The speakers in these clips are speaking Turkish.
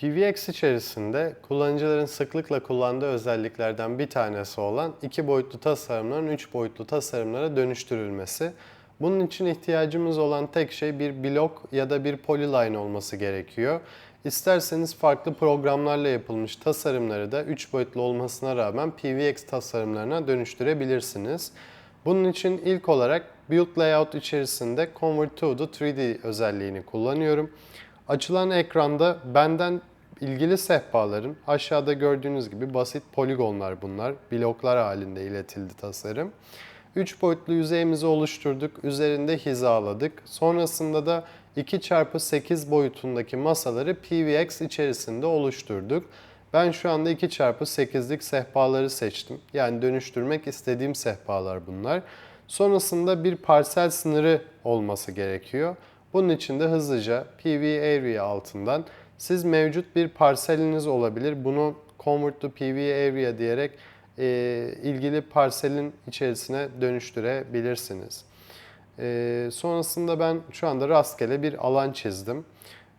PVX içerisinde kullanıcıların sıklıkla kullandığı özelliklerden bir tanesi olan iki boyutlu tasarımların üç boyutlu tasarımlara dönüştürülmesi. Bunun için ihtiyacımız olan tek şey bir blok ya da bir polyline olması gerekiyor. İsterseniz farklı programlarla yapılmış tasarımları da 3 boyutlu olmasına rağmen PVX tasarımlarına dönüştürebilirsiniz. Bunun için ilk olarak Build Layout içerisinde Convert to the 3D özelliğini kullanıyorum. Açılan ekranda benden ilgili sehpaların aşağıda gördüğünüz gibi basit poligonlar bunlar. Bloklar halinde iletildi tasarım. 3 boyutlu yüzeyimizi oluşturduk. Üzerinde hizaladık. Sonrasında da 2x8 boyutundaki masaları PVX içerisinde oluşturduk. Ben şu anda 2x8'lik sehpaları seçtim. Yani dönüştürmek istediğim sehpalar bunlar. Sonrasında bir parsel sınırı olması gerekiyor. Bunun için de hızlıca PV Area altından siz mevcut bir parseliniz olabilir. Bunu Convert to PV Area diyerek e, ilgili parselin içerisine dönüştürebilirsiniz. E, sonrasında ben şu anda rastgele bir alan çizdim.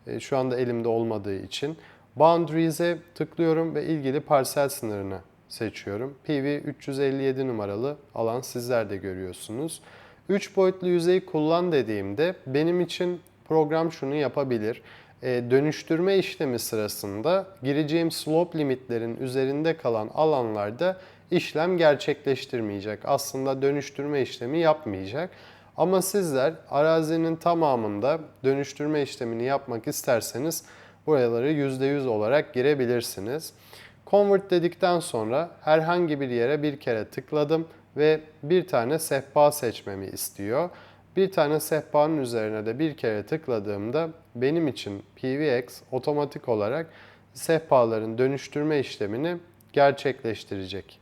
E, şu anda elimde olmadığı için. Boundaries'e tıklıyorum ve ilgili parsel sınırını seçiyorum. PV 357 numaralı alan sizler de görüyorsunuz. 3 boyutlu yüzeyi kullan dediğimde benim için program şunu yapabilir. E, dönüştürme işlemi sırasında gireceğim slope limitlerin üzerinde kalan alanlarda işlem gerçekleştirmeyecek. Aslında dönüştürme işlemi yapmayacak. Ama sizler arazinin tamamında dönüştürme işlemini yapmak isterseniz buraları %100 olarak girebilirsiniz. Convert dedikten sonra herhangi bir yere bir kere tıkladım ve bir tane sehpa seçmemi istiyor. Bir tane sehpanın üzerine de bir kere tıkladığımda benim için PVX otomatik olarak sehpaların dönüştürme işlemini gerçekleştirecek.